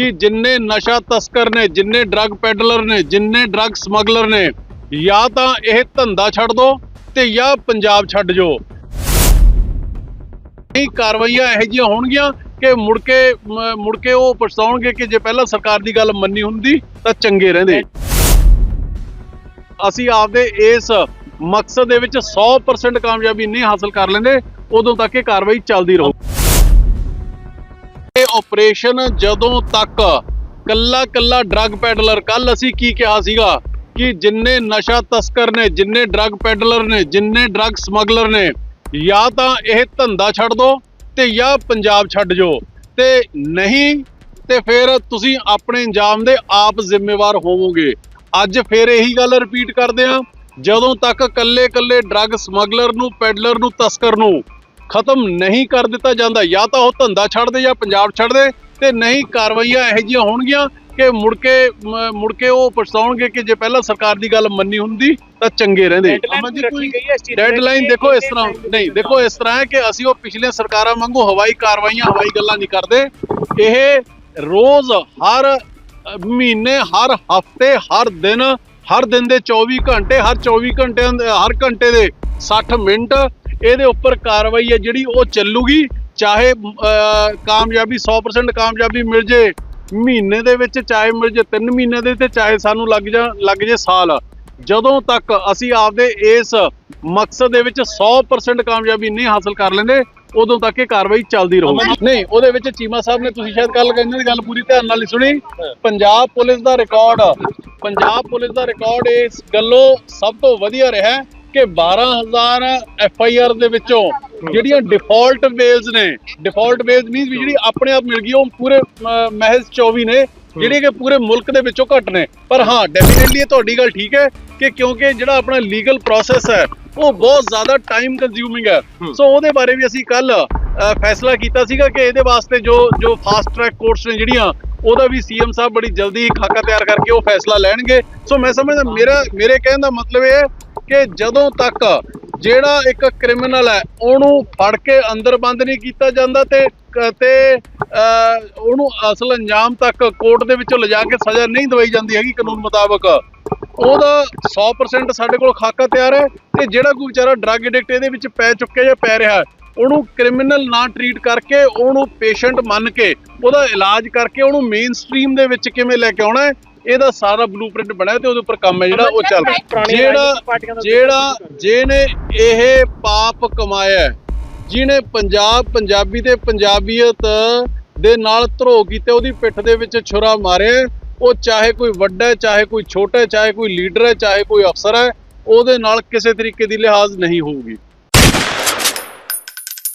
ਕਿ ਜਿੰਨੇ ਨਸ਼ਾ ਤਸਕਰ ਨੇ, ਜਿੰਨੇ ਡਰੱਗ ਪੈਡਲਰ ਨੇ, ਜਿੰਨੇ ਡਰੱਗ ਸਮਗਲਰ ਨੇ, ਜਾਂ ਤਾਂ ਇਹ ਧੰਦਾ ਛੱਡ ਦੋ ਤੇ ਜਾਂ ਪੰਜਾਬ ਛੱਡ ਜੋ। ਇਹ ਕਾਰਵਾਈਆਂ ਇਹੋ ਜਿਹੀਆਂ ਹੋਣਗੀਆਂ ਕਿ ਮੁੜ ਕੇ ਮੁੜ ਕੇ ਉਹ ਪਛਤਾਉਣਗੇ ਕਿ ਜੇ ਪਹਿਲਾਂ ਸਰਕਾਰ ਦੀ ਗੱਲ ਮੰਨੀ ਹੁੰਦੀ ਤਾਂ ਚੰਗੇ ਰਹਿੰਦੇ। ਅਸੀਂ ਆਪਦੇ ਇਸ ਮਕਸਦ ਦੇ ਵਿੱਚ 100% ਕਾਮਯਾਬੀ ਨਹੀਂ ਹਾਸਲ ਕਰ ਲੈਂਦੇ, ਉਦੋਂ ਤੱਕ ਇਹ ਕਾਰਵਾਈ ਚੱਲਦੀ ਰਹੂ। ਆਪਰੇਸ਼ਨ ਜਦੋਂ ਤੱਕ ਕੱਲਾ ਕੱਲਾ ਡਰੱਗ ਪੈਡਲਰ ਕੱਲ ਅਸੀਂ ਕੀ ਕਿਹਾ ਸੀਗਾ ਕਿ ਜਿੰਨੇ ਨਸ਼ਾ ਤਸਕਰ ਨੇ, ਜਿੰਨੇ ਡਰੱਗ ਪੈਡਲਰ ਨੇ, ਜਿੰਨੇ ਡਰੱਗ ਸਮਗਲਰ ਨੇ, ਜਾਂ ਤਾਂ ਇਹ ਧੰਦਾ ਛੱਡ ਦੋ ਤੇ ਜਾਂ ਪੰਜਾਬ ਛੱਡ ਜੋ। ਤੇ ਨਹੀਂ, ਤੇ ਫਿਰ ਤੁਸੀਂ ਆਪਣੇ ਇੰਜਾਮ ਦੇ ਆਪ ਜ਼ਿੰਮੇਵਾਰ ਹੋਵੋਗੇ। ਅੱਜ ਫਿਰ ਇਹੀ ਗੱਲ ਰਿਪੀਟ ਕਰਦੇ ਆ ਜਦੋਂ ਤੱਕ ਕੱਲੇ ਕੱਲੇ ਡਰੱਗ ਸਮਗਲਰ ਨੂੰ ਪੈਡਲਰ ਨੂੰ, ਤਸਕਰ ਨੂੰ ਖਤਮ ਨਹੀਂ ਕਰ ਦਿੱਤਾ ਜਾਂਦਾ। ਜਾਂ ਤਾਂ ਉਹ ਧੰਦਾ ਛੱਡ ਦੇ ਜਾਂ ਪੰਜਾਬ ਛੱਡ ਦੇ ਤੇ ਨਹੀਂ ਕਾਰਵਾਈਆਂ ਇਹੋ ਜਿਹੀਆਂ ਹੋਣਗੀਆਂ ਕਿ ਮੁੜ ਕੇ ਮੁੜ ਕੇ ਉਹ ਪਛਤਾਉਣਗੇ ਕਿ ਜੇ ਪਹਿਲਾਂ ਸਰਕਾਰ ਦੀ ਗੱਲ ਮੰਨੀ ਹੁੰਦੀ ਤਾਂ ਚੰਗੇ ਰਹਿੰਦੇ। ਡੈਡਲਾਈਨ ਦੇਖੋ ਇਸ ਤਰ੍ਹਾਂ ਨਹੀਂ ਦੇਖੋ ਇਸ ਤਰ੍ਹਾਂ ਹੈ ਕਿ ਅਸੀਂ ਉਹ ਪਿਛਲੇ ਸਰਕਾਰਾਂ ਵਾਂਗੂ ਹਵਾਈ ਕਾਰਵਾਈਆਂ ਹਵਾਈ ਗੱਲਾਂ ਨਹੀਂ ਕਰਦੇ। ਇਹ ਰੋਜ਼ ਹਰ ਮਹੀਨੇ ਹਰ ਹਫ਼ਤੇ ਹਰ ਦਿਨ ਹਰ ਦਿਨ ਦੇ 24 ਘੰਟੇ ਹਰ 24 ਘੰਟਿਆਂ ਦੇ ਹਰ ਘੰਟੇ ਦੇ 60 ਮਿੰਟ ਇਹਦੇ ਉੱਪਰ ਕਾਰਵਾਈ ਹੈ ਜਿਹੜੀ ਉਹ ਚੱਲੂਗੀ ਚਾਹੇ ਕਾਮਯਾਬੀ 100% ਕਾਮਯਾਬੀ ਮਿਲ ਜੇ ਮਹੀਨੇ ਦੇ ਵਿੱਚ ਚਾਹੇ ਮਿਲ ਜੇ 3 ਮਹੀਨੇ ਦੇ ਤੇ ਚਾਹੇ ਸਾਨੂੰ ਲੱਗ ਜਾ ਲੱਗ ਜੇ ਸਾਲ। ਜਦੋਂ ਤੱਕ ਅਸੀਂ ਆਪਦੇ ਇਸ ਮਕਸਦ ਦੇ ਵਿੱਚ 100% ਕਾਮਯਾਬੀ ਨਹੀਂ ਹਾਸਲ ਕਰ ਲੈਂਦੇ ਉਦੋਂ ਤੱਕ ਇਹ ਕਾਰਵਾਈ ਚੱਲਦੀ ਰਹੂ। ਨਹੀਂ ਉਹਦੇ ਵਿੱਚ ਚੀਮਾ ਸਾਹਿਬ ਨੇ ਤੁਸੀਂ ਸ਼ਾਇਦ ਕੱਲ ਇਹਨਾਂ ਦੀ ਗੱਲ ਪੂਰੀ ਧਿਆਨ ਨਾਲ ਨਹੀਂ ਸੁਣੀ। ਪੰਜਾਬ ਪੁਲਿਸ ਦਾ ਰਿਕਾਰਡ ਪੰਜਾਬ ਪੁਲਿਸ ਦਾ ਰਿਕਾਰਡ ਇਸ ਗੱਲੋਂ ਸਭ ਤੋਂ ਵਧੀਆ ਰਿਹਾ। ਕਿ 12000 ਐਫ ਆਈ ਆਰ ਦੇ ਵਿੱਚੋਂ ਜਿਹੜੀਆਂ ਡਿਫਾਲਟ ਬੇਲਸ ਨੇ ਡਿਫਾਲਟ ਬੇਲਸ ਮੀਨਸ ਵੀ ਜਿਹੜੀ ਆਪਣੇ ਆਪ ਮਿਲ ਗਈ ਉਹ ਪੂਰੇ ਮਹਿਜ਼ 24 ਨੇ ਜਿਹੜੇ ਕਿ ਪੂਰੇ ਮੁਲਕ ਦੇ ਵਿੱਚੋਂ ਘੱਟ ਨੇ। ਪਰ ਹਾਂ ਡੈਫੀਨਿਟਲੀ ਤੁਹਾਡੀ ਗੱਲ ਠੀਕ ਹੈ ਕਿ ਕਿਉਂਕਿ ਜਿਹੜਾ ਆਪਣਾ ਲੀਗਲ ਪ੍ਰੋਸੈਸ ਹੈ ਉਹ ਬਹੁਤ ਜ਼ਿਆਦਾ ਟਾਈਮ ਕੰਜ਼ਿਊਮਿੰਗ ਹੈ। ਸੋ ਉਹਦੇ ਬਾਰੇ ਵੀ ਅਸੀਂ ਕੱਲ ਫੈਸਲਾ ਕੀਤਾ ਸੀਗਾ ਕਿ ਇਹਦੇ ਵਾਸਤੇ ਜੋ ਜੋ ਫਾਸਟ ਟਰੈਕ ਕੋਰਟਸ ਨੇ ਜਿਹੜੀਆਂ ਉਹਦਾ ਵੀ ਸੀਐਮ ਸਾਹਿਬ ਬੜੀ ਜਲਦੀ ਖਾਕਾ ਤਿਆਰ ਕਰਕੇ ਉਹ ਫੈਸਲਾ ਲੈਣਗੇ। ਸੋ ਮੈਂ ਸਮਝਦਾ ਮੇਰਾ ਮੇਰੇ ਕਹਿਣ ਦਾ ਮਤਲਬ ਇਹ ਹੈ ਕਿ ਜਦੋਂ ਤੱਕ ਜਿਹੜਾ ਇੱਕ ਕ੍ਰਿਮੀਨਲ ਹੈ, ਉਹਨੂੰ ਫੜ ਕੇ ਅੰਦਰ ਬੰਦ ਨਹੀਂ ਕੀਤਾ ਜਾਂਦਾ ਤੇ ਤੇ ਉਹਨੂੰ ਅਸਲ ਅੰਜਾਮ ਤੱਕ ਕੋਰਟ ਦੇ ਵਿੱਚੋਂ ਲਿਜਾ ਕੇ ਸਜ਼ਾ ਨਹੀਂ ਦਵਾਈ ਜਾਂਦੀ ਹੈਗੀ ਕਾਨੂੰਨ ਮੁਤਾਬਕ, ਉਹਦਾ 100% ਸਾਡੇ ਕੋਲ ਖਾਕਾ ਤਿਆਰ ਹੈ ਤੇ ਜਿਹੜਾ ਕੋਈ ਵਿਚਾਰਾ ਡਰੱਗ ਐਡਿਕਟ ਇਹਦੇ ਵਿੱਚ ਪੈ ਚੁੱਕਿਆ ਜਾਂ ਪੈ ਰਿਹਾ, ਉਹਨੂੰ ਕ੍ਰਿਮੀਨਲ ਨਾ ਟਰੀਟ ਕਰਕੇ, ਉਹਨੂੰ ਪੇਸ਼ੈਂਟ ਮੰਨ ਕੇ, ਉਹਦਾ ਇਲਾਜ ਕਰਕੇ, ਉਹਨੂੰ ਮੇਨ ਸਟ੍ਰੀਮ ਦੇ ਵਿੱਚ ਕਿਵੇਂ ਲੈ ਕੇ ਆਉਣਾ ਹੈ ਇਹਦਾ ਸਾਰਾ ਬਲੂਪ੍ਰਿੰਟ ਬਣਿਆ ਤੇ ਉਹਦੇ ਉੱਪਰ ਕੰਮ ਹੈ ਜਿਹੜਾ ਉਹ ਚੱਲ ਰਿਹਾ। ਜਿਹੜਾ ਜਿਹੜਾ ਜਿਹਨੇ ਇਹ ਪਾਪ ਕਮਾਇਆ ਜਿਹਨੇ ਪੰਜਾਬ ਪੰਜਾਬੀ ਤੇ ਪੰਜਾਬੀਅਤ ਦੇ ਨਾਲ ਧਰੋ ਕੀਤੇ ਉਹਦੀ ਪਿੱਠ ਦੇ ਵਿੱਚ ਛੁਰਾ ਮਾਰਿਆ ਉਹ ਚਾਹੇ ਕੋਈ ਵੱਡਾ ਹੈ ਚਾਹੇ ਕੋਈ ਛੋਟਾ ਹੈ ਚਾਹੇ ਕੋਈ ਲੀਡਰ ਹੈ ਚਾਹੇ ਕੋਈ ਅਫਸਰ ਹੈ ਉਹਦੇ ਨਾਲ ਕਿਸੇ ਤਰੀਕੇ ਦੀ ਲਿਹਾਜ਼ ਨਹੀਂ ਹੋਊਗੀ।